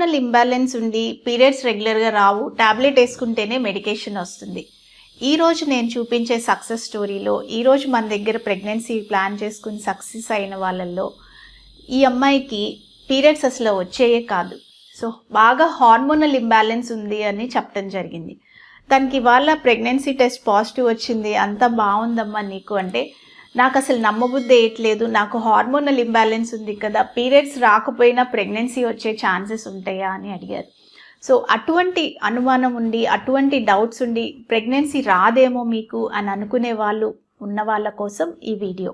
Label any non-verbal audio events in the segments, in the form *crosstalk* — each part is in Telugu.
హార్మోనల్ ఇంబ్యాలెన్స్ ఉండి పీరియడ్స్ రెగ్యులర్గా రావు ట్యాబ్లెట్ వేసుకుంటేనే మెడికేషన్ వస్తుంది. ఈరోజు నేను చూపించే సక్సెస్ స్టోరీలో ఈరోజు మన దగ్గర ప్రెగ్నెన్సీ ప్లాన్ చేసుకుని సక్సెస్ అయిన వాళ్ళల్లో ఈ అమ్మాయికి పీరియడ్స్ అసలు వచ్చేయే కాదు. సో బాగా హార్మోనల్ ఇంబ్యాలెన్స్ ఉంది అని చెప్పడం జరిగింది. తనకి ఇవాళ ప్రెగ్నెన్సీ టెస్ట్ పాజిటివ్ వచ్చింది అంతా బాగుందమ్మా నీకు అంటే నాకు అసలు నమ్మబుద్ధి వేయట్లేదు నాకు హార్మోనల్ ఇంబ్యాలెన్స్ ఉంది కదా పీరియడ్స్ రాకపోయినా ప్రెగ్నెన్సీ వచ్చే ఛాన్సెస్ ఉంటాయా అని అడిగారు. సో అటువంటి అనుమానం ఉండి అటువంటి డౌట్స్ ఉండి ప్రెగ్నెన్సీ రాదేమో మీకు అని అనుకునే వాళ్ళు ఉన్న వాళ్ళ కోసం ఈ వీడియో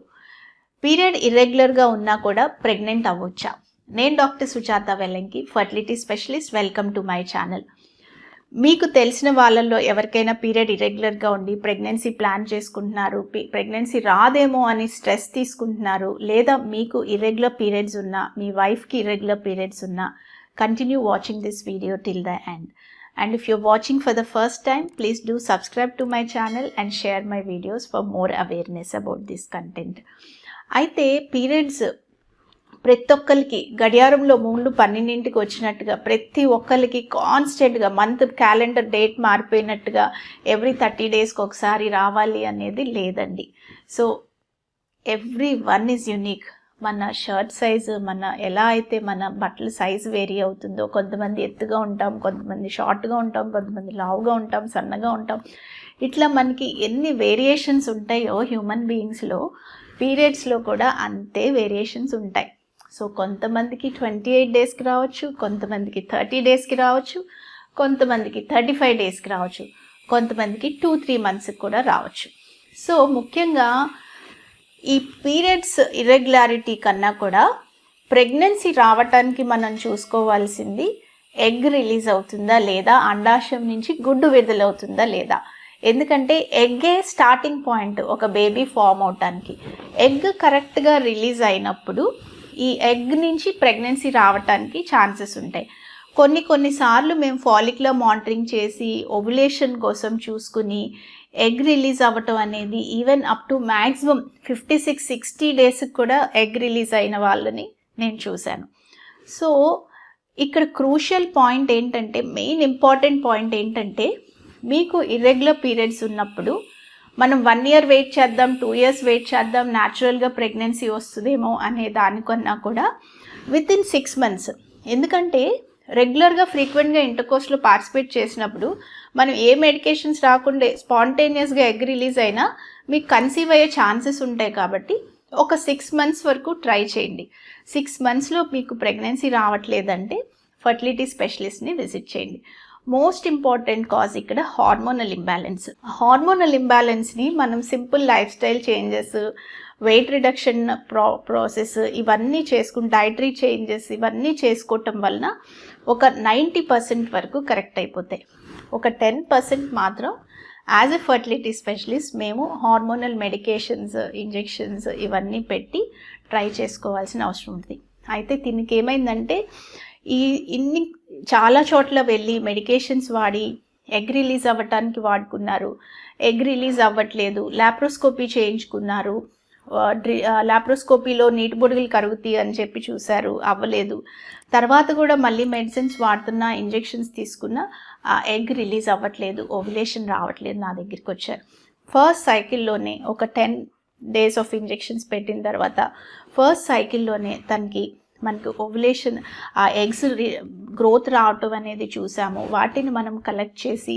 పీరియడ్ ఇర్రెగ్యులర్గా ఉన్నా కూడా ప్రెగ్నెంట్ అవ్వచ్చా? నేను doctor Sujatha Vellanki fertility specialist welcome to my channel మీకు తెలిసిన వాళ్ళల్లో ఎవరికైనా పీరియడ్ ఇరెగ్యులర్గా ఉండి ప్రెగ్నెన్సీ ప్లాన్ చేసుకుంటున్నారు ప్రెగ్నెన్సీ రాదేమో అని స్ట్రెస్ తీసుకుంటున్నారు లేదా మీకు ఇర్రెగ్యులర్ పీరియడ్స్ ఉన్నా మీ వైఫ్కి ఇర్రెగ్యులర్ పీరియడ్స్ ఉన్నా continue watching this video till the end. And if your watching for the first time please do subscribe to my channel and share my videos for more awareness about this content. అయితే పీరియడ్స్ ప్రతి ఒక్కరికి గడియారంలో మూడు పన్నెండింటికి వచ్చినట్టుగా ప్రతి ఒక్కరికి కాన్స్టెంట్గా మంత్ క్యాలెండర్ డేట్ మారిపోయినట్టుగా ఎవ్రీ థర్టీ డేస్కి ఒకసారి రావాలి అనేది లేదండి. So every one is unique మన షర్ట్ సైజు మన ఎలా అయితే మన బట్టల సైజు వేరీ అవుతుందో కొంతమంది ఎత్తుగా ఉంటాం కొంతమంది షార్ట్గా ఉంటాం కొంతమంది లావుగా ఉంటాం సన్నగా ఉంటాం. ఇట్లా మనకి ఎన్ని వేరియేషన్స్ ఉంటాయో హ్యూమన్ బీయింగ్స్లో పీరియడ్స్లో కూడా అంతే వేరియేషన్స్ ఉంటాయి. సో కొంతమందికి ట్వంటీ ఎయిట్ డేస్కి రావచ్చు కొంతమందికి థర్టీ డేస్కి రావచ్చు కొంతమందికి థర్టీ ఫైవ్ డేస్కి రావచ్చు కొంతమందికి టూ త్రీ మంత్స్కి కూడా రావచ్చు. సో ముఖ్యంగా ఈ పీరియడ్స్ ఇర్రెగ్యులారిటీ కన్నా కూడా ప్రెగ్నెన్సీ రావటానికి మనం చూసుకోవాల్సింది ఎగ్ రిలీజ్ అవుతుందా లేదా అండాశయం నుంచి గుడ్డు విడుదలవుతుందా లేదా. ఎందుకంటే ఎగ్గే స్టార్టింగ్ పాయింట్ ఒక బేబీ ఫామ్ అవటానికి. ఎగ్ కరెక్ట్గా రిలీజ్ అయినప్పుడు ఈ ఎగ్ నుంచి ప్రెగ్నెన్సీ రావటానికి ఛాన్సెస్ ఉంటాయి. కొన్ని కొన్నిసార్లు మేము ఫాలిక్లో మానిటరింగ్ చేసి ఓవులేషన్ కోసం చూసుకుని ఎగ్ రిలీజ్ అవ్వటం అనేది even up to maximum fifty six sixty డేస్కి కూడా ఎగ్ రిలీజ్ అయిన వాళ్ళని నేను చూశాను. సో ఇక్కడ క్రూషియల్ పాయింట్ ఏంటంటే మెయిన్ ఇంపార్టెంట్ పాయింట్ ఏంటంటే మీకు ఇర్రెగ్యులర్ పీరియడ్స్ ఉన్నప్పుడు మనం వన్ ఇయర్ వెయిట్ చేద్దాం టూ ఇయర్స్ వెయిట్ చేద్దాం న్యాచురల్గా ప్రెగ్నెన్సీ వస్తుందేమో అనే దానికన్నా కూడా విత్ ఇన్ సిక్స్ మంత్స్ ఎందుకంటే రెగ్యులర్గా ఫ్రీక్వెంట్గా ఇంటర్కోర్స్లో పార్టిసిపేట్ చేసినప్పుడు మనం ఏ మెడికేషన్స్ రాకుండా స్పాంటేనియస్గా ఎగ్ రిలీజ్ అయినా మీకు కన్సీవ్ అయ్యే ఛాన్సెస్ ఉంటాయి కాబట్టి ఒక సిక్స్ మంత్స్ వరకు ట్రై చేయండి. సిక్స్ మంత్స్లో మీకు ప్రెగ్నెన్సీ రావట్లేదంటే ఫర్టిలిటీ స్పెషలిస్ట్ని విజిట్ చేయండి. మోస్ట్ ఇంపార్టెంట్ కాజ్ ఇక్కడ హార్మోనల్ ఇంబ్యాలెన్స్ హార్మోనల్ ఇంబ్యాలెన్స్ని మనం simple life style changes weight reduction pro process ఇవన్నీ చేసుకుని డైటరీ చేంజెస్ ఇవన్నీ చేసుకోవటం వలన ఒక నైంటీ పర్సెంట్ వరకు కరెక్ట్ అయిపోతాయి. ఒక టెన్ పర్సెంట్ మాత్రం యాజ్ ఎ ఫర్టిలిటీ స్పెషలిస్ట్ మేము హార్మోనల్ మెడికేషన్స్ ఇంజెక్షన్స్ ఇవన్నీ పెట్టి ట్రై చేసుకోవాల్సిన అవసరం ఉంది. అయితే దీనికి ఏమైందంటే ఈ ఇన్ని చాలా చోట్ల వెళ్ళి మెడికేషన్స్ వాడి ఎగ్ రిలీజ్ అవ్వటానికి వాడుకున్నారు. ఎగ్ రిలీజ్ అవ్వట్లేదు. లాప్రోస్కోపీ చేయించుకున్నారు. లాప్రోస్కోపీలో నీటి బొడుగులు కరుగుతాయి అని చెప్పి చూశారు. అవ్వలేదు. తర్వాత కూడా మళ్ళీ మెడిసిన్స్ వాడుతున్న ఇంజెక్షన్స్ తీసుకున్న ఆ ఎగ్ రిలీజ్ అవ్వట్లేదు. ఓవిలేషన్ రావట్లేదు నా దగ్గరికి వచ్చారు. ఫస్ట్ సైకిల్లోనే ఒక టెన్ డేస్ ఆఫ్ ఇంజెక్షన్స్ పెట్టిన తర్వాత ఫస్ట్ సైకిల్లోనే తనకి మనకు ఓవులేషన్ ఆ ఎగ్స్ గ్రోత్ రావటం అనేది చూసాము. వాటిని మనం కలెక్ట్ చేసి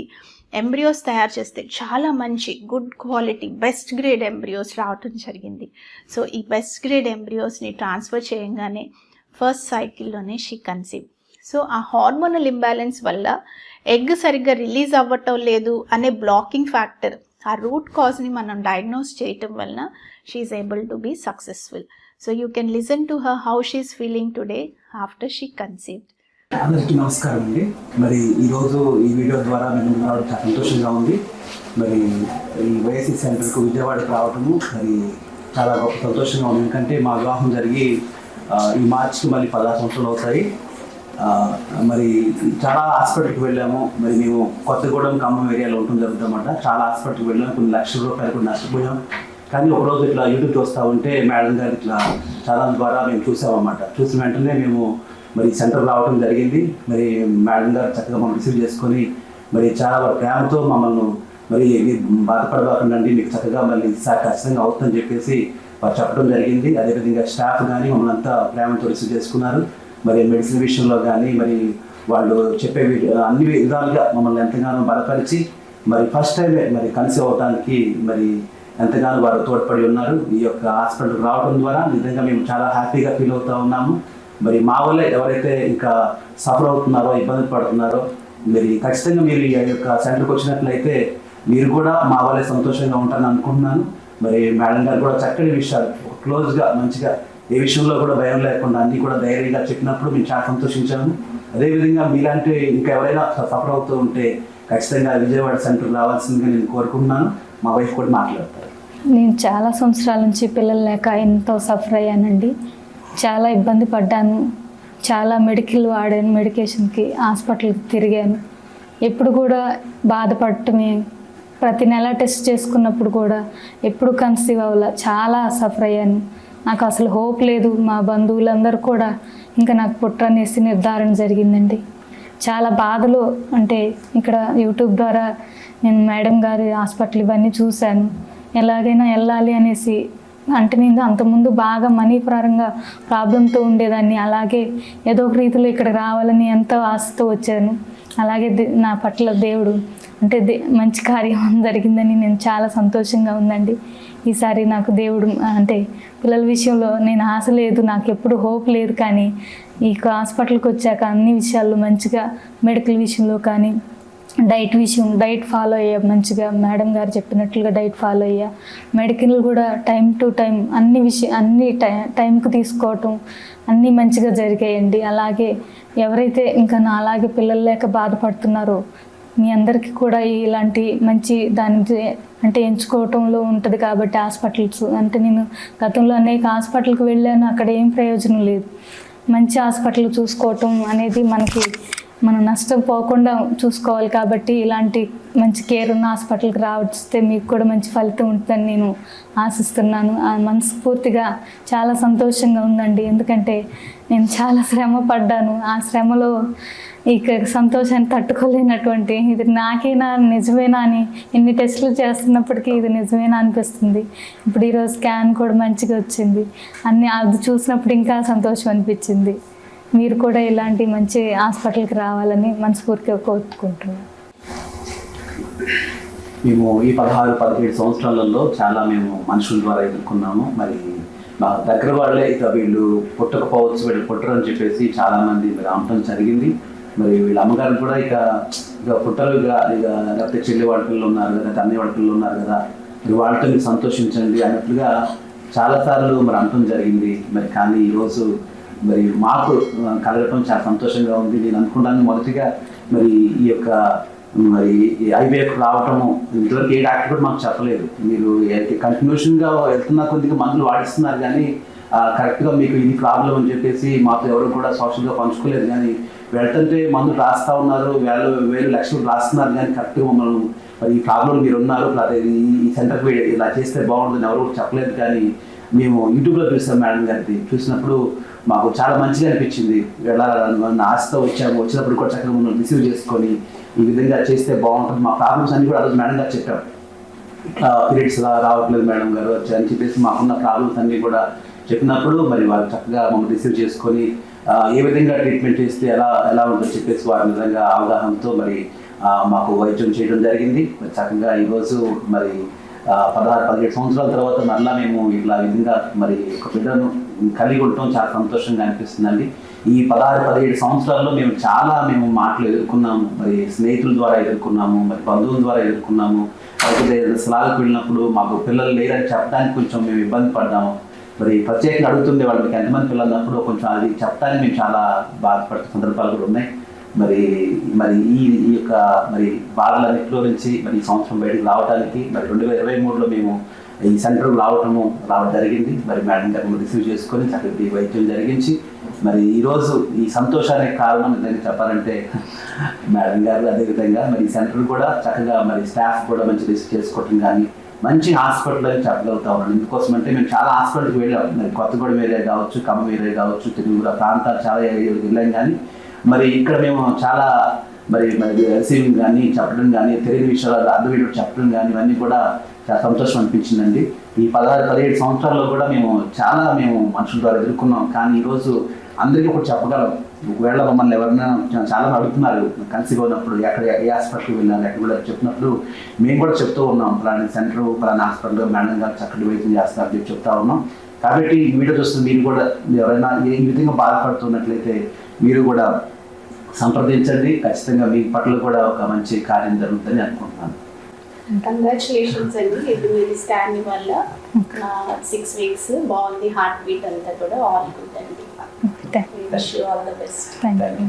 ఎంబ్రియోస్ తయారు చేస్తే చాలా మంచి good quality best grade embryos రావటం జరిగింది. సో ఈ బెస్ట్ గ్రేడ్ ఎంబ్రియోస్ని ట్రాన్స్ఫర్ చేయగానే ఫస్ట్ సైకిల్లోనే షీ కన్సీవ్ సో ఆ హార్మోనల్ ఇంబ్యాలెన్స్ వల్ల ఎగ్ సరిగ్గా రిలీజ్ అవ్వటం లేదు అనే బ్లాకింగ్ ఫ్యాక్టర్ ఆ రూట్ కాజ్ని మనం డయాగ్నోస్ చేయటం వలన she's able to be successful so you can listen to her how she's feeling today after she conceived అందరికీ నమస్కారం అండి. మరి ఈరోజు ఈ వీడియో ద్వారా మేము రావడం చాలా సంతోషంగా ఉంది. మరి ఈ వైఎస్సీ సెంటర్కు విజయవాడకు రావటము మరి చాలా గొప్ప సంతోషంగా ఉంది. ఎందుకంటే మా వివాహం జరిగి ఈ మార్చికి మళ్ళీ పదహారు సంవత్సరాలు అవుతాయి. మరి చాలా హాస్పిటల్కి వెళ్ళాము. మరి మేము కొత్తగూడెం ఖమ్మం ఏరియాలో ఉంటుంది జరుగుతుందన్నమాట. చాలా హాస్పిటల్కి వెళ్ళాము కొన్ని లక్షల రూపాయలు కూడా నష్టపోయాం. కానీ ఒకరోజు ఇట్లా యూట్యూబ్ చూస్తూ ఉంటే మేడం గారు ఇట్లా చాలా ద్వారా మేము చూసామన్నమాట. చూసిన వెంటనే మేము మరి సెంటర్ రావడం జరిగింది. మరి మేడం గారు చక్కగా మమ్మల్ని రిసీవ్ చేసుకొని మరి చాలా ప్రేమతో మమ్మల్ని మరి మీరు బాధపడబాకండి మీకు చక్కగా మళ్ళీ సార్ ఖచ్చితంగా అవుతుందని చెప్పేసి వారు చెప్పడం జరిగింది. అదేవిధంగా స్టాఫ్ కానీ మమ్మల్ని అంతా ప్రేమతో రిసీవ్ చేసుకున్నారు. మరి మెడిసిన్ విషయంలో కానీ మరి వాళ్ళు చెప్పే అన్ని విధాలుగా మమ్మల్ని ఎంతగానో బలపరిచి మరి ఫస్ట్ టైమే మరి కలిసి అవడానికి మరి ఎంతగానో వారు తోడ్పడి ఉన్నారు. ఈ యొక్క హాస్పిటల్కి రావడం ద్వారా నిజంగా మేము చాలా హ్యాపీగా ఫీల్ అవుతూ ఉన్నాము. మరి మా వల్ల ఎవరైతే ఇంకా సఫర్ అవుతున్నారో ఇబ్బంది పడుతున్నారో మరి ఖచ్చితంగా మీరు ఈ యొక్క సెంటర్కి వచ్చినట్లయితే మీరు కూడా మా వల్లే సంతోషంగా ఉంటారని అనుకుంటున్నాను. మరి మేడం గారు కూడా చక్కటి విషయాలు క్లోజ్గా మంచిగా ఏ విషయంలో కూడా భయం లేకుండా అన్ని కూడా ధైర్యంగా చెప్పినప్పుడు మేము చాలా సంతోషించాము. అదేవిధంగా మీలాంటి ఇంకా ఎవరైనా సఫర్ అవుతూ ఉంటే ఖచ్చితంగా విజయవాడ సెంటర్ రావాల్సిందిగా నేను కోరుకుంటున్నాను. మా వైఫ్ కూడా మాట్లాడతారు. నేను చాలా సంవత్సరాల నుంచి పిల్లలు లేక ఎంతో సఫర్ అయ్యానండి. చాలా ఇబ్బంది పడ్డాను. చాలా మెడికల్ వాడాను మెడికేషన్కి హాస్పిటల్కి తిరిగాను. ఎప్పుడు కూడా బాధపడటమే ప్రతి నెల టెస్ట్ చేసుకున్నప్పుడు కూడా ఎప్పుడు కన్సీవ్ అవ్వాల చాలా సఫర్ అయ్యాను. నాకు అసలు హోప్ లేదు మా బంధువులందరూ కూడా ఇంకా నాకు పుట్టనేసి నిర్ధారణ జరిగిందండి. చాలా బాధలు అంటే ఇక్కడ యూట్యూబ్ ద్వారా నేను మేడం గారి హాస్పిటల్ ఇవన్నీ చూశాను. ఎలాగైనా వెళ్ళాలి అనేసి అంటే నేను అంతకుముందు బాగా మనీ పరంగా ప్రాబ్లంతో ఉండేదాన్ని. అలాగే ఏదో ఒక రీతిలో ఇక్కడ రావాలని ఎంతో ఆశతో వచ్చాను. అలాగే దే- నా పట్ల దేవుడు అంటే దే మంచి కార్యం *laughs* జరిగిందని నేను చాలా సంతోషంగా ఉందండి. ఈసారి నాకు దేవుడు అంటే పిల్లల విషయంలో నేను ఆశ లేదు నాకు ఎప్పుడు హోప్ లేదు కానీ ఈ హాస్పిటల్కి వచ్చాక అన్ని విషయాల్లో మంచిగా మెడికల్ విషయంలో కానీ డైట్ విషయం డైట్ ఫాలో అయ్యా. మంచిగా మేడం గారు చెప్పినట్లుగా డైట్ ఫాలో అయ్యా. మెడికల్ కూడా టైం టు టైం అన్ని విషయం అన్ని టై టైంకి తీసుకోవటం అన్నీ మంచిగా జరిగాయండి. అలాగే ఎవరైతే ఇంకా నా అలాగే పిల్లలు లేక బాధపడుతున్నారో మీ అందరికీ కూడా ఇలాంటి మంచి దాని అంటే ఎంచుకోవటంలో ఉంటుంది కాబట్టి హాస్పిటల్స్. అంటే నేను గతంలో అనేక హాస్పిటల్కి వెళ్ళాను అక్కడ ఏం ప్రయోజనం లేదు. మంచి హాస్పిటల్ చూసుకోవటం అనేది మనకి మనం నష్టం పోకుండా చూసుకోవాలి కాబట్టి ఇలాంటి మంచి కేర్ ఉన్న హాస్పిటల్కి రావస్తే మీకు కూడా మంచి ఫలితం ఉంటుందని నేను ఆశిస్తున్నాను. ఆ మనస్ఫూర్తిగా చాలా సంతోషంగా ఉందండి. ఎందుకంటే నేను చాలా శ్రమ పడ్డాను. ఆ శ్రమలో ఇక సంతోషాన్ని తట్టుకోలేనటువంటి ఇది నాకేనా నిజమేనా అని ఎన్ని టెస్టులు చేస్తున్నప్పటికీ ఇది నిజమేనా అనిపిస్తుంది. ఇప్పుడు ఈరోజు స్కాన్ కూడా మంచిగా వచ్చింది. అన్ని అది చూసినప్పుడు ఇంకా సంతోషం అనిపించింది. మీరు కూడా ఇలాంటి మంచి హాస్పిటల్కి రావాలని మనస్ఫూర్తిగా కోరుకుంటున్నాను. మేము ఈ పదహారు పదిహేడు సంవత్సరాలలో చాలా మేము మనుషుల ద్వారా ఎదుర్కొన్నాము. మరి మా దగ్గర వాళ్ళే ఇక వీళ్ళు పుట్టకపోవచ్చు వీళ్ళు పుట్టరు అని చెప్పేసి చాలామంది మరి జరిగింది. మరి వీళ్ళ అమ్మగారు కూడా ఇక ఇక పుట్టరు ఇక ఇక లేకపోతే చెల్లి వాళ్ళ ఉన్నారు కదా లేకపోతే అన్నయ్య ఉన్నారు కదా మరి వాళ్ళతో మీరు సంతోషించండి అన్నట్లుగా చాలాసార్లు మరి అనటం జరిగింది. మరి కానీ ఈరోజు మరి మాకు కలగటం చాలా సంతోషంగా ఉంది. నేను అనుకున్నాను మొదటిగా మరి ఈ యొక్క మరి ఈ ఐవీఎఫ్ రావటము ఇంతవరకు ఏ డాక్టర్ కూడా మాకు చెప్పలేదు. మీరు కంటిన్యూషన్గా వెళ్తున్న కొద్దిగా మందులు వాడిస్తున్నారు కానీ కరెక్ట్గా మీకు ఇది ప్రాబ్లం అని చెప్పేసి మాతో ఎవరు కూడా సోషల్గా పంచుకోలేదు. కానీ వెళ్తుంటే మందులు రాస్తా ఉన్నారు వేల వేలు లక్షలు రాస్తున్నారు కానీ కరెక్ట్గా మమ్మల్ని మరి ఈ ప్రాబ్లం మీరు ఉన్నారు. ఈ- సెంటర్కి ఇలా చేస్తే బాగుంటుందని ఎవరు చెప్పలేదు. కానీ మేము యూట్యూబ్లో చూసాం మేడం గారిది. చూసినప్పుడు మాకు చాలా మంచిగా అనిపించింది. వెళ్ళాలన్న ఆశతో వచ్చాము. వచ్చినప్పుడు కూడా చక్కగా మనం రిసీవ్ చేసుకొని ఈ విధంగా చేస్తే బాగుంటుంది. మా ప్రాబ్లమ్స్ అన్ని కూడా ఆ రోజు మేడం గారు చెప్పాం ఇట్లా పీరియడ్స్ రావట్లేదు మేడం గారు అని చెప్పేసి మాకున్న ప్రాబ్లమ్స్ అన్ని కూడా చెప్పినప్పుడు మరి వాళ్ళు చక్కగా మమ్మల్ని రిసీవ్ చేసుకొని ఏ విధంగా ట్రీట్మెంట్ చేస్తే ఎలా ఎలా ఉంటుందో చెప్పేసి వారి విధంగా అవగాహనతో మరి మాకు వైద్యం చేయడం జరిగింది. మరి చక్కగా ఈరోజు మరి పదహారు పదిహేడు సంవత్సరాల తర్వాత మరలా మేము ఇట్లా విధంగా మరి ఒక బిడ్డను కలిగి ఉండటం చాలా సంతోషంగా అనిపిస్తుందండి. ఈ పదహారు పదిహేడు సంవత్సరాల్లో మేము చాలా మేము మాటలు ఎదుర్కొన్నాము. మరి స్నేహితుల ద్వారా ఎదుర్కొన్నాము మరి బంధువుల ద్వారా ఎదుర్కొన్నాము. లేకపోతే స్థలాలకు వెళ్ళినప్పుడు మాకు పిల్లలు లేరని చెప్పడానికి కొంచెం మేము ఇబ్బంది పడ్డాము. మరి ప్రత్యేకంగా అడుగుతుండే వాళ్ళు మీకు ఎంతమంది పిల్లలు ఉన్నప్పుడు కొంచెం అది చెప్పడానికి మేము చాలా బాధపడే సందర్భాలు కూడా ఉన్నాయి. మరి మరి ఈ ఈ యొక్క మరి బాధలన్నింటిలో నుంచి మరి ఈ సంవత్సరం బయటకు రావడానికి మరి రెండు వేల ఇరవై మూడులో మేము ఈ సెంటర్ రావటము రావడం జరిగింది. మరి మేడం గారిని రిసీవ్ చేసుకొని చక్కటి వైద్యం జరిగించి మరి ఈరోజు ఈ సంతోషానికి కారణం నిజంగా చెప్పాలంటే *laughs* మేడం గారు అదేవిధంగా మరి ఈ సెంటర్ కూడా చక్కగా మరి స్టాఫ్ కూడా మంచి రిసీవ్ చేసుకోవటం కానీ మంచి హాస్పిటల్ అని చెప్పగలుగుతా ఉన్నాను. ఎందుకోసం అంటే మేము చాలా హాస్పిటల్కి వెళ్ళాం. మరి కొత్తగూడెం ఏరియా కావచ్చు ఖమ్మం ఏరియా కావచ్చు తెలుగు ప్రాంతాలు చాలా ఏరియాలకు వెళ్ళాం కానీ మరి ఇక్కడ మేము చాలా మరి మరి రిసీవింగ్ కానీ చెప్పడం కానీ తెలియని విషయాలు అర్థమయ్యేటట్టు చెప్పడం కానీ ఇవన్నీ కూడా చాలా సంతోషం అనిపించిందండి. ఈ పదహారు పదిహేడు సంవత్సరాల్లో కూడా మేము చాలా మేము మనుషుల ద్వారా ఎదుర్కొన్నాం. కానీ ఈరోజు అందరికీ ఒకటి చెప్పగలం. ఒకవేళ మమ్మల్ని ఎవరైనా చాలా అడుగుతున్నారు. కలిసిగా ఉన్నప్పుడు ఎక్కడ ఏ హాస్పిటల్కి వెళ్ళాలి ఎక్కడ కూడా చెప్పినప్పుడు మేము కూడా చెప్తూ ఉన్నాం. ఫలానా సెంటర్ ఫలానా హాస్పిటల్ మేడం గారు చక్కటి వైద్యం చేస్తారని చెప్పి చెప్తా ఉన్నాం. కాబట్టి ఈ వీడియో చూస్తున్న మీరు కూడా ఎవరైనా ఏ విధంగా బాధపడుతున్నట్లయితే మీరు కూడా సంప్రదించండి. ఖచ్చితంగా మీ పట్ల కూడా ఒక మంచి కార్యం జరుగుతుందని అనుకుంటున్నాను. కంగ్రాచులేషన్స్ అండి. ఇది మీరు స్కాన్ వల్ల సిక్స్ వీక్స్ బాగుంది హార్ట్ బీట్ అంతా కూడా ఆల్ గుడ్ అండి. Wish all the best thank you